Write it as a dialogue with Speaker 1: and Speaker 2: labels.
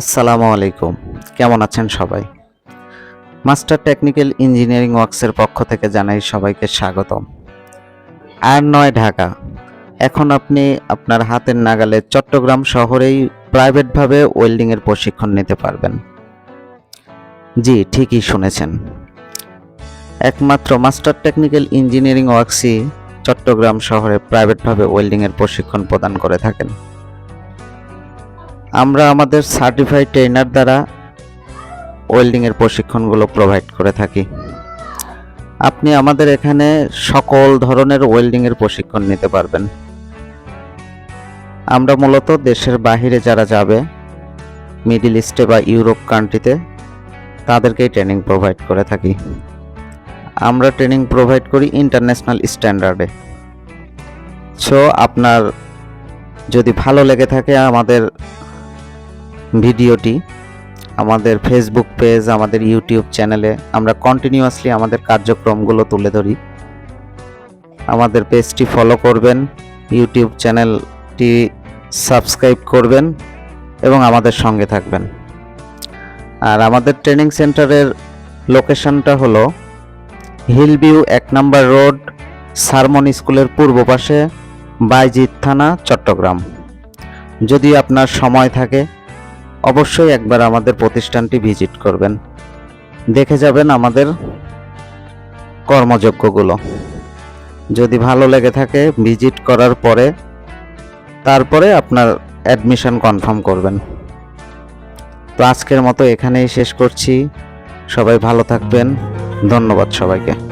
Speaker 1: আসসালামু আলাইকুম। কেমন আছেন সবাই? মাস্টার টেকনিক্যাল ইঞ্জিনিয়ারিং ওয়ার্কসের পক্ষ থেকে জানাই সবাইকে স্বাগতম। আর নয় ঢাকা। এখন আপনি আপনার হাতের নাগালে চট্টগ্রাম শহরেই প্রাইভেটভাবে ওয়েল্ডিংয়ের প্রশিক্ষণ নিতে পারবেন। জি, ঠিকই শুনেছেন। একমাত্র মাস্টার টেকনিক্যাল ইঞ্জিনিয়ারিং ওয়ার্কসই চট্টগ্রাম শহরে প্রাইভেটভাবে ওয়েল্ডিংয়ের প্রশিক্ষণ প্রদান করে থাকেন। আমরা আমাদের সার্টিফাইড ট্রেনার দ্বারা ওয়েল্ডিংয়ের প্রশিক্ষণগুলো প্রোভাইড করে থাকি। আপনি আমাদের এখানে সকল ধরনের ওয়েল্ডিংয়ের প্রশিক্ষণ নিতে পারবেন। আমরা মূলত দেশের বাহিরে যারা যাবে মিডিল ইস্টে বা ইউরোপ কান্ট্রিতে তাদেরকেই ট্রেনিং প্রোভাইড করে থাকি। আমরা ট্রেনিং প্রোভাইড করি ইন্টারন্যাশনাল স্ট্যান্ডার্ডে সো আপনার যদি ভালো লেগে থাকে আমাদের ভিডিওটি আমাদের ফেসবুক পেজ আমাদের ইউটিউব চ্যানেলে আমরা কন্টিনিউয়াসলি আমাদের কার্যক্রমগুলো তুলে ধরি। আমাদের পেজটি ফলো করবেন ইউটিউব চ্যানেলটি সাবস্ক্রাইব করবেন এবং আমাদের সঙ্গে থাকবেন। আর আমাদের ট্রেনিং সেন্টারের লোকেশনটা হলো হিলভিউ এক নম্বর রোড সারমন স্কুলের পূর্ব পাশে বাইজিৎ থানা, চট্টগ্রাম। যদি আপনার সময় থাকে অবশ্যই একবার আমাদের প্রতিষ্ঠানটি ভিজিট করবেন। দেখে যাবেন আমাদের কর্মযোগ্যগুলো যদি ভালো লেগে থাকে ভিজিট করার পরে, তারপরে আপনার অ্যাডমিশন কনফার্ম করবেন। তো আজকের মতো এখানেই শেষ করছি। সবাই ভালো থাকবেন। ধন্যবাদ সবাইকে।